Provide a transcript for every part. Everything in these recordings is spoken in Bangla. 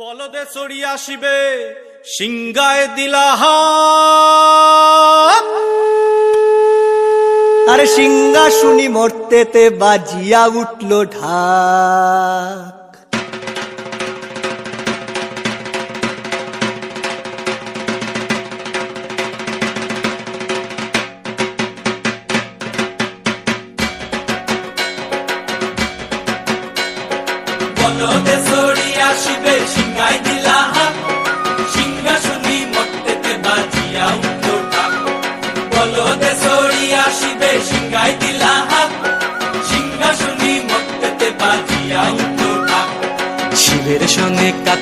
বলদে চড়ি আসিবে সিংগায় দিলাহা। আরে সিংহাসুনি মর্তেতে বাজিয়া উঠল ঢাক। বলদে চড়ি আসিবে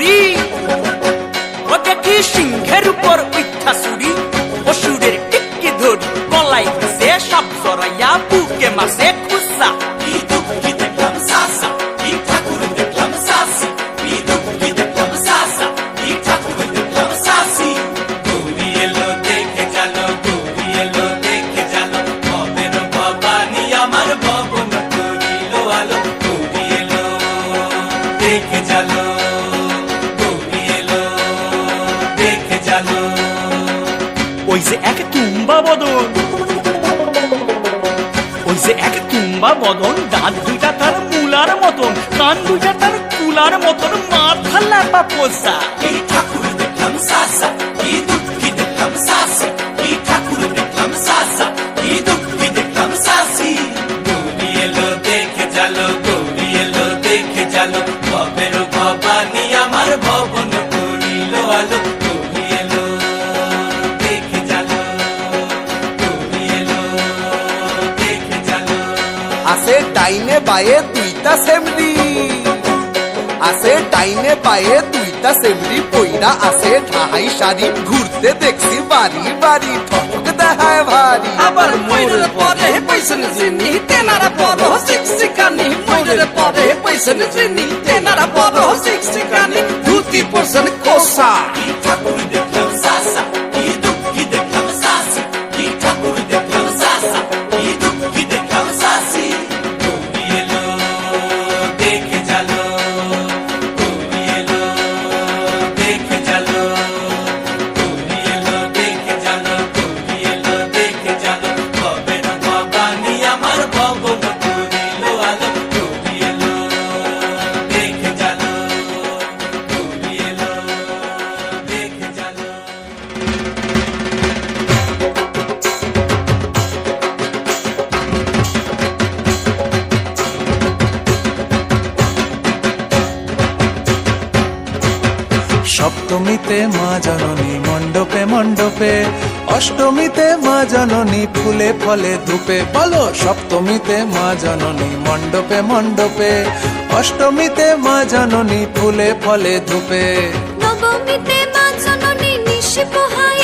উচ্ছাসুরি ও দেখি সিংহের উপর উচ্ছাসুরি অসুরের টিকি ধরি গলায় সব জড়াইয়া বুকে মাসে ওই যে এক তুম্বা বদন। ওই যে এক তুম্বা বদন দাঁত দুইটা তার মুলার মতন, কান দুইটা তার কুলার মতন, মাথা লাপা পোষা। কি ঠাকুর সাসা, কি ঠাকুর সাসা সাসি। দেখে আমার ভবন ডাইনে বায়ে দুইটা সেমরি। আছে ডাইনে পায়ে দুইটা সেমরি, পইরা আছে ঠাহাই শাড়ি। ঘুরতে দেখছি বাড়ি বাড়ি ঠক দেখায় ভারী। আবার ময়ূরের পরে পয়সন জিনি তেনারা বড় শিক্ষিকানি ময়ূরের পরে পয়সন জিনি তেনারা বড় শিক্ষিকানি সপ্তমীতে মা জননী, মণ্ডপে মণ্ডপে। অষ্টমীতে মা জননী, ফুলে ফলে ধূপে। বলো, সপ্তমীতে মা জননী, মণ্ডপে মণ্ডপে। অষ্টমীতে মা জননী, ফুলে ফলে ধূপে। নবমীতে মা জননী নিশি পোহাইলা